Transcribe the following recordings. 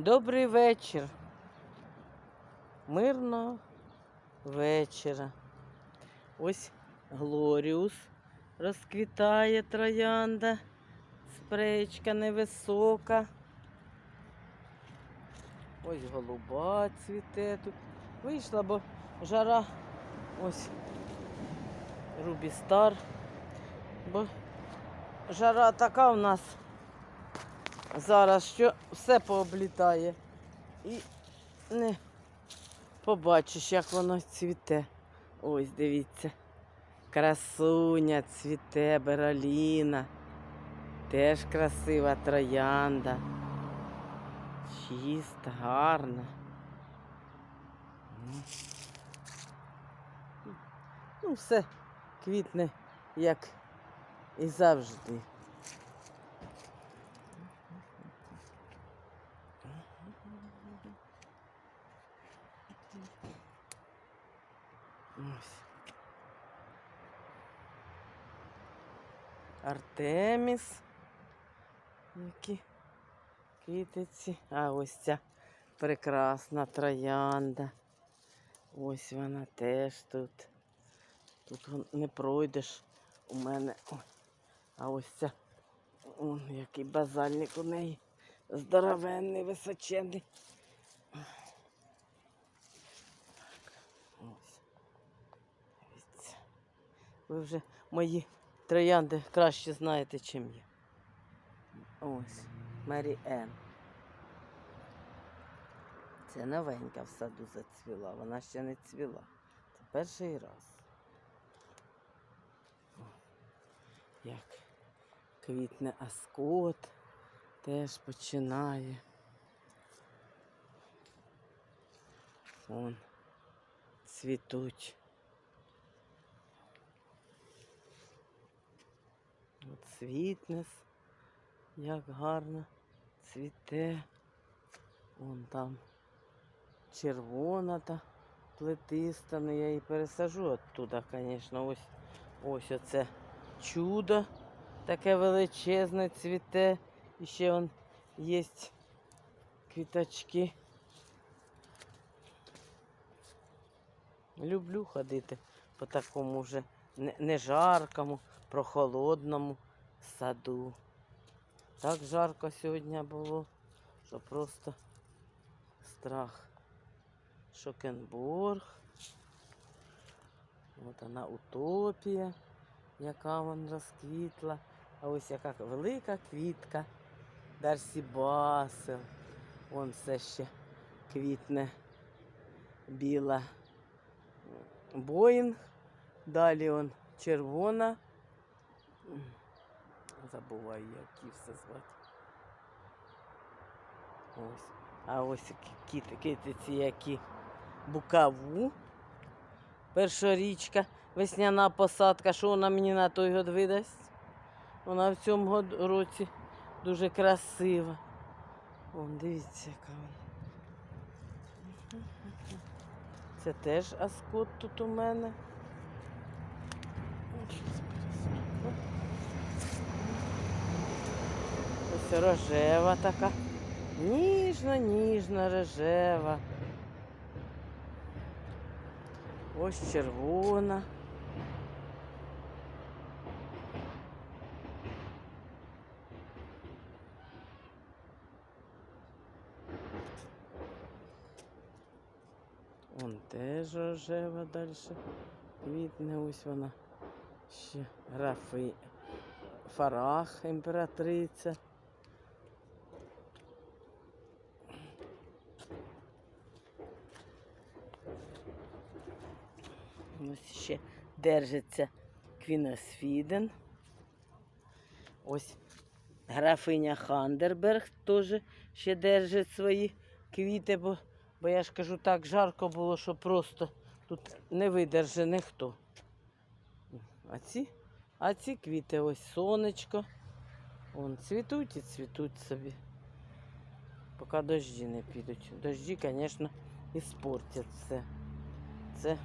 Добрий вечір. Мирного вечора. Ось Глоріус розквітає троянда. Спреєчка невисока. Ось голуба цвіте тут. Вийшла, бо жара. Ось Рубі Стар. Бо жара така в нас зараз, що все пооблітає. І не побачиш, як воно цвіте. Ось дивіться. Красуня цвіте, бероліна. Теж красива троянда. Чиста, гарна. Ну, все квітне, як і завжди. Артеміс. Які квітиці. А ось ця прекрасна троянда. Ось вона теж тут. Тут не пройдеш у мене. А ось ця. Он, який базальник у неї. Здоровенний, височенний. Ось. Ви вже мої троянди краще знаєте, чим я. Ось, Мері Енн. Це новенька в саду зацвіла, вона ще не цвіла. Це перший раз. О, Як квітне аскот, теж починає. Вон цвітуть. От світнес, як гарно цвіте. Вон там червона та плетиста, ну я її пересажу оттуда, звісно. Ось, ось оце чудо таке величезне цвіте. І ще вон є квіточки. Люблю ходити по такому вже не жаркому, прохолодному саду. Так жарко сьогодні було, що просто страх. Шокенбург. От вона утопія, яка вон розквітла. А ось яка велика квітка. Дарсі Басел. Вон все ще квітне біла Боїнг. Далі он червона. Забуваю, як її все звати. Ось. А ось кіт- китиці, які букаву. Першорічка, весняна посадка. Що вона мені на той год видасть? Вона в цьому році дуже красива. Вон, дивіться, яка вона. Це теж аскот тут у мене. Ось рожева така. Ніжна, ніжна, рожева. Ось червона. Вон теж рожева далі. Квітне, ось вона. Ще графи. Фарах, імператриця. Ось ще держиться Квіносфіден. Ось графиня Хандерберг теж ще держить свої квіти, бо, бо я ж кажу, так жарко було, що просто тут не видержи ніхто. А ці, а ці квіти ось сонечко. Вон цвітуть і цвітуть собі. Поки дощі не підуть. Дожді, звісно, і спортять все. Це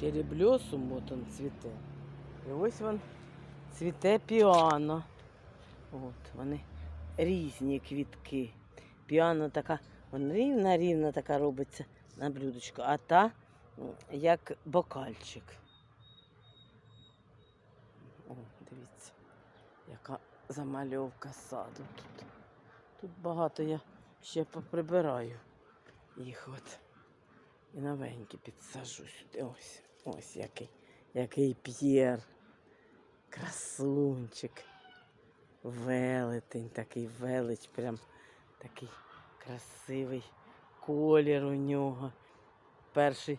черебльосум, от он цвіте. І ось він цвіте піано. От вони різні квітки. Піано така, вона рівна, рівна така робиться на блюдечко, а та як бокальчик. О, дивіться, яка замальовка саду тут. Тут багато я ще поприбираю їх от. І новенькі підсажу сюди. Ось, ось який, який п'єр. Красунчик. Велетень, такий велич, прям такий красивий колір у нього. Перший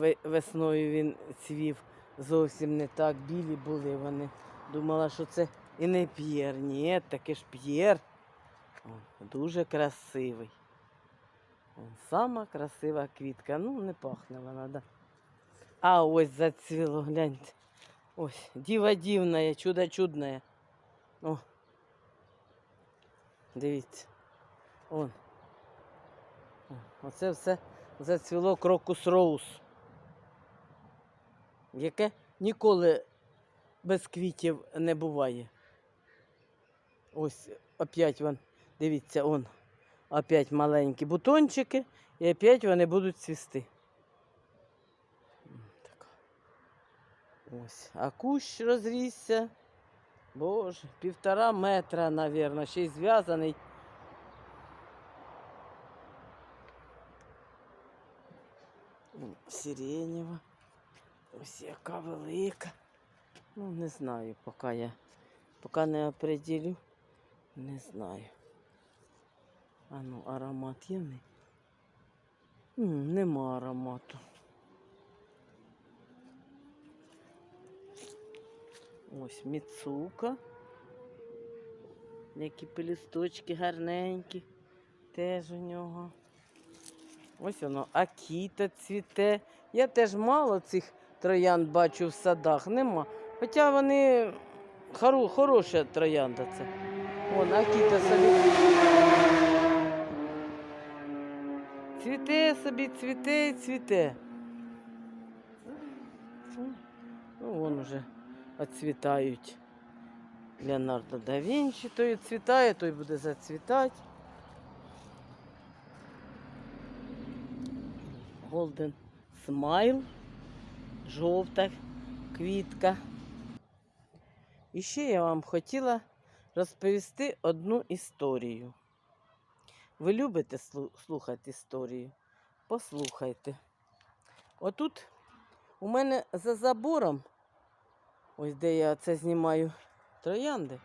е, весною він цвів зовсім не так. Білі були вони. Думала, що це і не п'єр. Ні, таке ж п'єр. Дуже красивий. О, Сама красива квітка. Ну, не пахне вона, да. А ось зацвіло, гляньте. Ось, діва дівна, чудо чудне. О. Дивіться. Он. Оце все зацвіло крокус роуз. Яке ніколи без квітів не буває. Ось опять вон, дивіться, он. Опять маленькі бутончики, і опять вони будуть цвісти. Ось. А кущ розрісся. Боже, півтора метра, мабуть, ще й зв'язаний. Сиренєва. Ось яка велика. Ну, не знаю, поки я. Поки не определю, не знаю. А ну, аромат є в неї? М, Нема аромату. Ось міцука. Які пелісточки гарненькі. Теж у нього. Ось воно, акіта цвіте. Я теж мало цих троянд бачу в садах. Нема. Хоча вони хоро, хороша троянда це. Вон, акіта собі. Цвіте собі, цвіте і цвіте. Ну, вон уже оцвітають. Леонардо да Вінчі той відцвітає, той буде зацвітати. Голден Смайл, жовта квітка. І ще я вам хотіла розповісти одну історію. Ви любите слухати історії? Послухайте. Отут у мене за забором, ось де я це знімаю троянди,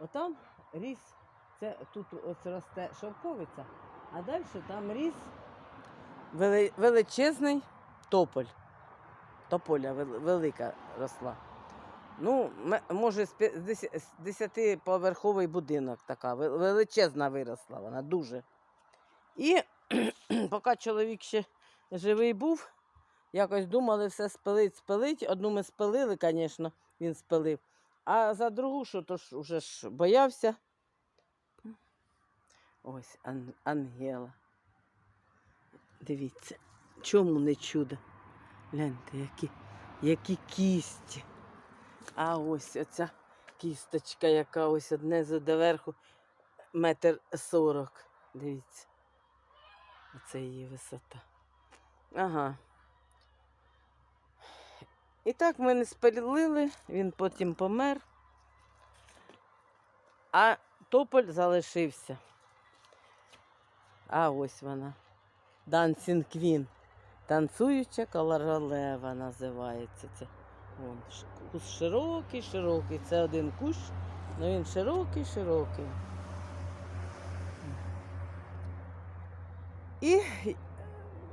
отам ріс, це тут ось росте шовковиця, а далі там ріс величезний тополь. Тополя велика росла. Ну, може, з десятиповерховий будинок така, величезна виросла вона дуже. І поки чоловік ще живий був, якось думали все спилить, спилить. Одну ми спилили, звісно, він спилив. А за другу, що то ж уже ж боявся. Ось ан- Ангела. Дивіться, чому не чудо? Гляньте, які, які кісті. А ось оця кісточка, яка ось однизу до верху метр сорок. Дивіться. Оце її висота. Ага. І так ми не спалили, він потім помер. А тополь залишився. А ось вона. Dancing Queen. Танцююча королева називається це. Вон, ш- широкий, широкий. Це один кущ, але він широкий, широкий. І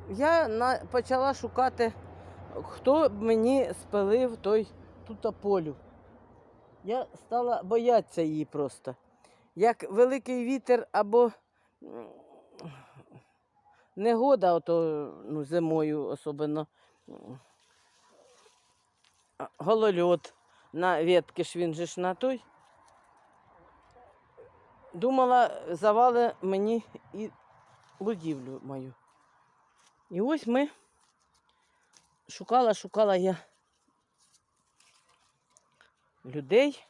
я на, почала шукати, хто б мені спилив той тут полю. Я стала боятися її просто. Як великий вітер або негода, ото, ну, зимою особливо. Голольот на ветки ж він же ж на той. Думала, завали мені і будівлю мою. І ось ми шукала, шукала я людей.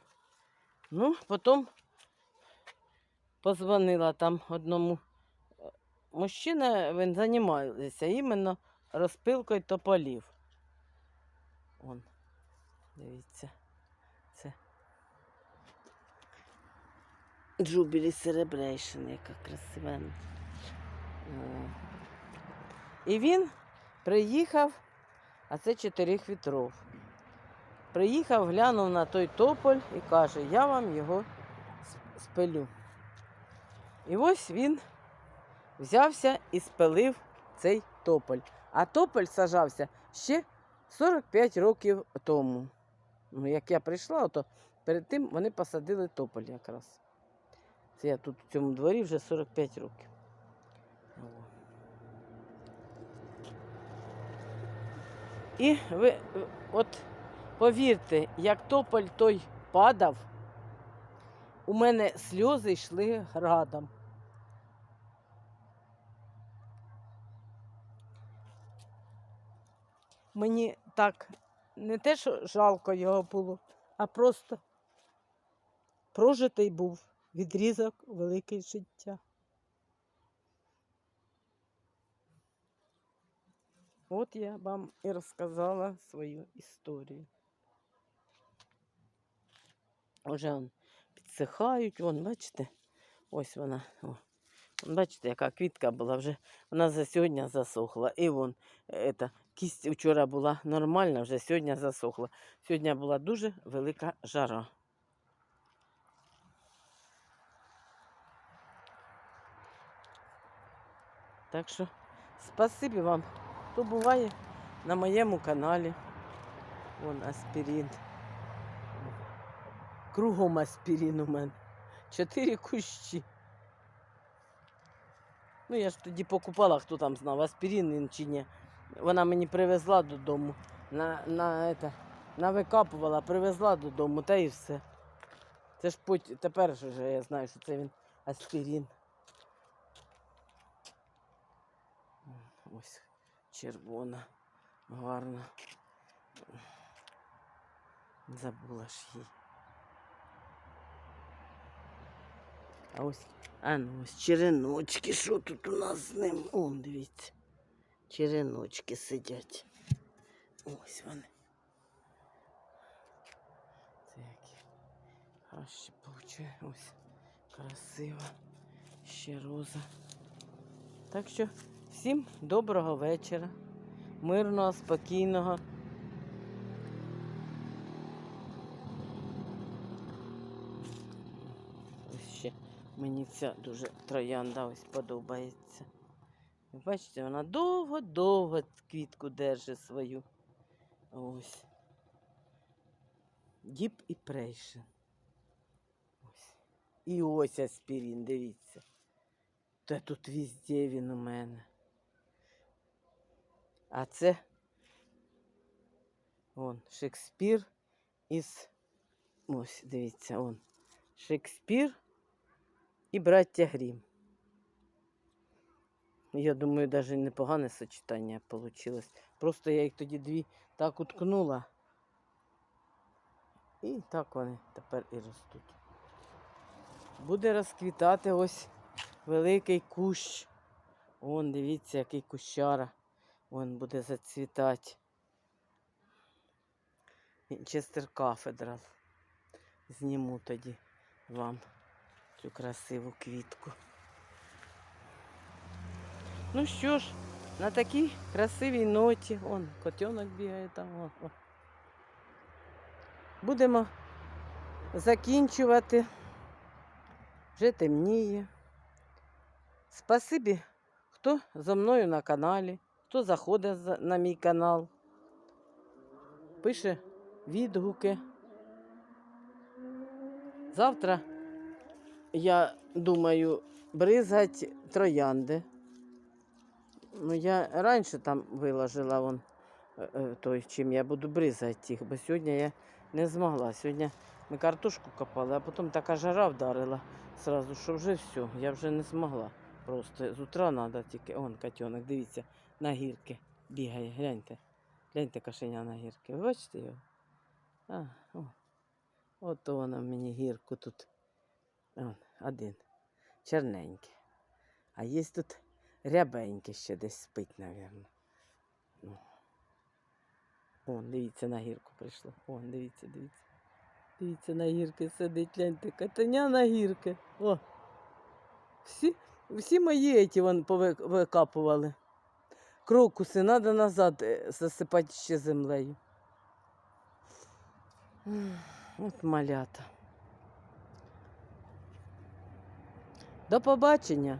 Ну, потім позвонила там одному е, мужчина, він займається іменно розпилкою тополів. Дивіться, це Джубілі Серебрейшн, яка красива. І він приїхав, а це чотирьох вітров. Приїхав, глянув на той тополь і каже, я вам його спилю. І ось він взявся і спилив цей тополь. А тополь сажався ще 45 років тому. Ну, як я прийшла, то перед тим вони посадили тополь якраз. Це я тут в цьому дворі вже 45 років. І ви от повірте, як тополь той падав, у мене сльози йшли градом. Мені так не те, що жалко його було, а просто прожитий був відрізок великий життя. От я вам і розказала свою історію. Уже он підсихають, вон, бачите, ось вона. Бачите, яка квітка була вже, вона за сьогодні засохла. І вон, ета, кість вчора була нормальна, вже сьогодні засохла. Сьогодні була дуже велика жара. Так що спасибі вам, хто буває на моєму каналі. Вон аспірин. Кругом аспірин у мене. Чотири кущі. Ну, я ж тоді покупала, хто там знав, аспірин чи ні. Вона мені привезла додому. На, на, это, навикапувала, привезла додому, та і все. Це ж потім, тепер вже я знаю, що це він аспірин. Ось червона, гарна. Забула ж її. А ось, а ну ось череночки, що тут у нас з ним? Он, дивіться. Череночки сидять. Ось вони. Це які краще получає. Ось красиво. Ще роза. Так що всім доброго вечора. Мирного, спокійного. Ось ще мені ця дуже троянда ось подобається. Бачите, вона довго-довго квітку держить свою. Ось. Діп і прейшн. Ось. І ось аспірін, дивіться. Та тут везде він у мене. А це вон Шекспір із. Ось, дивіться, он. Шекспір і браття Грім. Я думаю, навіть непогане сочетання вийшло. Просто я їх тоді дві так уткнула. І так вони тепер і ростуть. Буде розквітати ось великий кущ. Вон, дивіться, який кущара. Вон буде зацвітати. Вінчестер кафедрал. Зніму тоді вам цю красиву квітку. Ну що ж, на такій красивій ноті, он котенок бігає там. О, о. Будемо закінчувати. Вже темніє. Спасибі, хто зо мною на каналі, хто заходить на мій канал, пише відгуки. Завтра я думаю бризгать троянди. Ну, я раніше там виложила вон, е, е, той, чим я буду бризати їх, бо сьогодні я не змогла. Сьогодні ми картошку копали, а потім така жара вдарила сразу, що вже все, я вже не змогла. Просто з утра треба тільки. Он котенок, дивіться, на гірки бігає. Гляньте. Гляньте кошеня на гірки. Ви бачите його? А, о. От вона мені гірку тут. Он, один. чорненьке. А є тут рябеньке ще десь спить, мабуть. О, дивіться, на гірку прийшло. О, дивіться, дивіться. Дивіться, на гірки сидить, гляньте, катаня на гірки. О. Всі, всі мої ті вон повикапували. Крокуси треба назад е, засипати ще землею. От малята. До побачення,